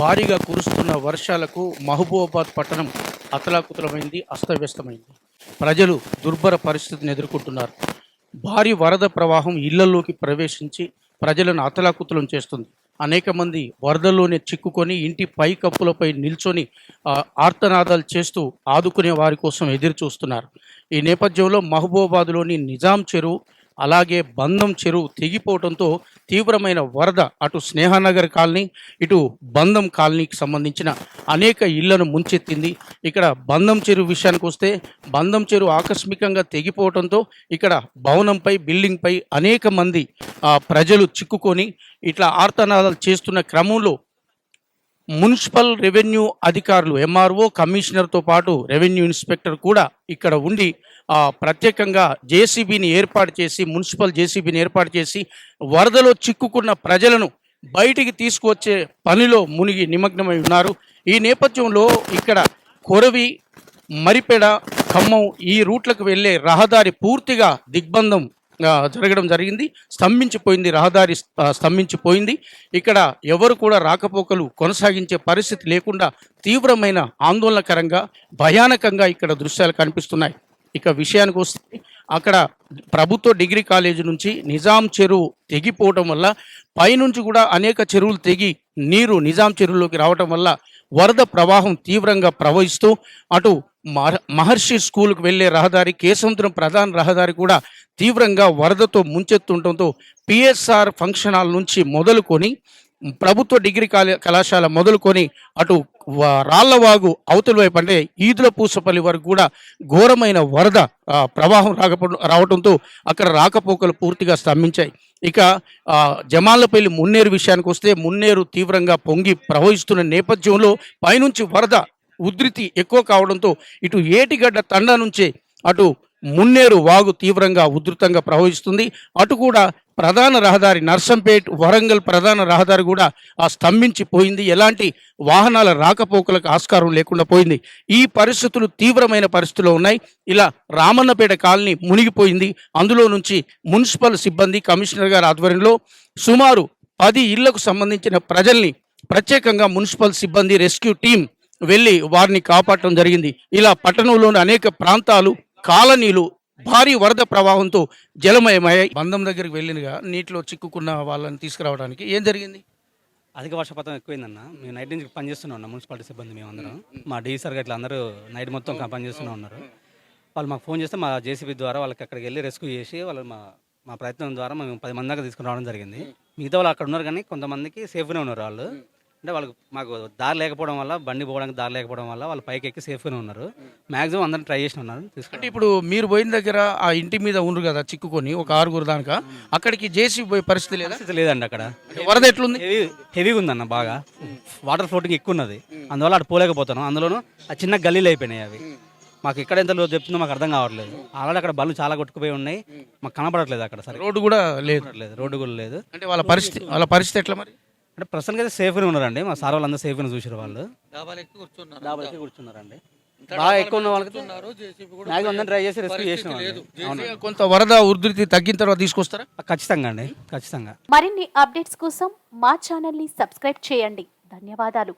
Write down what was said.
భారీగా కురుస్తున్న వర్షాలకు మహబూబాబాద్ పట్టణం అతలాకుతలమైంది అస్తవ్యస్తమైంది. ప్రజలు దుర్భర పరిస్థితిని ఎదుర్కొంటున్నారు. భారీ వరద ప్రవాహం ఇళ్ళలోకి ప్రవేశించి ప్రజలను అతలాకుతలం చేస్తుంది. అనేక మంది వరదల్లోనే చిక్కుకొని ఇంటి పై కప్పులపై నిల్చొని ఆర్తనాదాలు చేస్తూ ఆదుకునే వారి కోసం ఎదురు చూస్తున్నారు ఈ నేపథ్యంలో మహబూబాబాద్లోని నిజాం చెరువు అలాగే బంధం చెరువు తెగిపోవడంతో తీవ్రమైన వరద అటు స్నేహానగర్ కాలనీ ఇటు బంధం కాలనీకి సంబంధించిన అనేక ఇళ్ళను ముంచెత్తింది. ఇక్కడ బంధం చెరువు విషయానికి వస్తే బంధం చెరువు ఆకస్మికంగా తెగిపోవడంతో ఇక్కడ భవనంపై బిల్డింగ్పై అనేక మంది ప్రజలు చిక్కుకొని ఇట్లా ఆర్తనాదాలు చేస్తున్న క్రమంలో మున్సిపల్ రెవెన్యూ అధికారులు ఎంఆర్ఓ కమిషనర్తో పాటు రెవెన్యూ ఇన్స్పెక్టర్ కూడా ఇక్కడ ఉండి ప్రత్యేకంగా జేసీబీని ఏర్పాటు చేసి మున్సిపల్ జేసీబీని ఏర్పాటు చేసి వరదలో చిక్కుకున్న ప్రజలను బయటికి తీసుకువచ్చే పనిలో మునిగి నిమగ్నమై ఉన్నారు. ఈ నేపథ్యంలో ఇక్కడ కొరవి మరిపెడ ఖమ్మం ఈ రూట్లకు వెళ్ళే రహదారి పూర్తిగా దిగ్బంధం జరగడం జరిగింది. స్తంభించిపోయింది. రహదారి స్తంభించిపోయింది. ఇక్కడ ఎవరు కూడా రాకపోకలు కొనసాగించే పరిస్థితి లేకుండా తీవ్రమైన ఆందోళనకరంగా భయానకంగా ఇక్కడ దృశ్యాలు కనిపిస్తున్నాయి. ఇక విషయానికి వస్తే అక్కడ ప్రభుత్వ డిగ్రీ కాలేజీ నుంచి నిజాం చెరువు తెగిపోవటం వల్ల పైనుంచి కూడా అనేక చెరువులు తెగి నీరు నిజాం చెరువులోకి రావటం వల్ల వరద ప్రవాహం తీవ్రంగా ప్రవహిస్తూ అటు మహ- మహర్షి స్కూల్కి వెళ్ళే రహదారి కేసముద్రం ప్రధాన రహదారి కూడా తీవ్రంగా వరదతో ముంచెత్తుండటంతో పిఎస్ఆర్ ఫంక్షన్ హాల్ నుంచి మొదలుకొని ప్రభుత్వ డిగ్రీ కాలే కళాశాల మొదలుకొని అటు రాళ్ళవాగు అవతల వైపు అంటే ఈదుల పూసపల్లి వరకు కూడా ఘోరమైన వరద ప్రవాహం రాకపో రావడంతో అక్కడ రాకపోకలు పూర్తిగా స్తంభించాయి. ఇక జమాలపల్లి మున్నేరు విషయానికి వస్తే మున్నేరు తీవ్రంగా పొంగి ప్రవహిస్తున్న నేపథ్యంలో పైనుంచి వరద ఉధృతి ఎక్కువ కావడంతో ఇటు ఏటిగడ్డ తండా నుంచే అటు మున్నేరు వాగు తీవ్రంగా ఉధృతంగా ప్రవహిస్తుంది. అటు కూడా ప్రధాన రహదారి నర్సంపేట్ వరంగల్ ప్రధాన రహదారి కూడా ఆ స్తంభించి పోయింది. ఎలాంటి వాహనాల రాకపోకలకు ఆస్కారం లేకుండా పోయింది. ఈ పరిస్థితులు తీవ్రమైన పరిస్థితుల్లో ఉన్నాయి. ఇలా రామన్నపేట కాలనీ మునిగిపోయింది. అందులో నుంచి మున్సిపల్ సిబ్బంది కమిషనర్ గారి ఆధ్వర్యంలో సుమారు పది ఇళ్ళకు సంబంధించిన ప్రజల్ని ప్రత్యేకంగా మున్సిపల్ సిబ్బంది రెస్క్యూ టీం వెళ్ళి వారిని కాపాడటం జరిగింది. ఇలా పట్టణంలోని అనేక ప్రాంతాలు కాలనీలు భారీ వరద ప్రవాహంతో జలమయమయ్యాయి బంధం దగ్గరికి వెళ్ళినగా నీటిలో చిక్కుకున్న వాళ్ళని తీసుకురావడానికి ఏం జరిగింది? అధిక వర్షపాతం ఎక్కువైందన్న. మేము నైట్ నుంచి పనిచేస్తూనే ఉన్నాం మున్సిపాలిటీ సిబ్బంది మేము అందరం మా డీ సార్ గట్ల అందరూ నైట్ మొత్తం పనిచేస్తూనే ఉన్నారు. వాళ్ళు మాకు ఫోన్ చేస్తే మా జేసీబీ ద్వారా వాళ్ళకి అక్కడికి వెళ్ళి రెస్క్యూ చేసి వాళ్ళు మా మా ప్రయత్నం ద్వారా మేము పది మంది దాకా తీసుకుని రావడం జరిగింది. మిగతా వాళ్ళు అక్కడ ఉన్నారు కానీ కొంతమందికి సేఫ్గానే ఉన్నారు వాళ్ళు. అంటే వాళ్ళకి మాకు దారి లేకపోవడం వల్ల బండి పోవడానికి దారి లేకపోవడం వల్ల వాళ్ళు పైకి ఎక్కి సేఫ్గానే ఉన్నారు. మాక్సిమం అందరం ట్రై చేసి ఉన్నారు అంటే తీసుకుంటే ఇప్పుడు మీరు పోయిన దగ్గర ఆ ఇంటి మీద ఉండ్రు కదా చిక్కుకొని ఒక ఆరుగురు దానిక? అక్కడికి జేసీ పోయే పరిస్థితి లేదా? పరిస్థితి లేదండి అక్కడ. వరద ఎట్లుంది? హెవీ హెవీగా ఉందన్న బాగా. వాటర్ ఫ్లోటింగ్ ఎక్కువ ఉన్నది అందువల్ల అటు పోలేకపోతున్నాం. అందులోనూ ఆ చిన్న గల్లీలు అయిపోయినాయి అవి. మాకు ఎక్కడ ఎంత లోతు చెప్తుందో మాకు అర్థం కావట్లేదు. ఆల్రెడీ అక్కడ బళ్ళు చాలా కొట్టుకుపోయి ఉన్నాయి. మాకు కనపడట్లేదు అక్కడ సరే రోడ్డు కూడా లేదు. లేదు రోడ్డు కూడా లేదు. అంటే వాళ్ళ పరిస్థితి వాళ్ళ పరిస్థితి ఎట్లా మరి? అంటే ప్రస్తుతానికి అయితే సేఫ్గా ఉన్నారండి. మా సార్ వాళ్ళందరూ సేఫ్గా చూసారు వాళ్ళు. డాబాలు ఎక్కువ కూర్చున్నారు. డాబా ఎక్కి కూర్చున్నారండి. బాగా ఎక్కువ ఉన్న వాళ్ళకి మ్యాక్సిమం అందరం ట్రై చేసి రెస్క్యూ చేసినాం కొంత వరద ఉధృతి తగ్గిన తర్వాత తీసుకొస్తారా? ఖచ్చితంగా అండి. ఖచ్చితంగా. మరిన్ని అప్డేట్స్ కోసం మా ఛానల్ని సబ్స్క్రైబ్ చేయండి. ధన్యవాదాలు.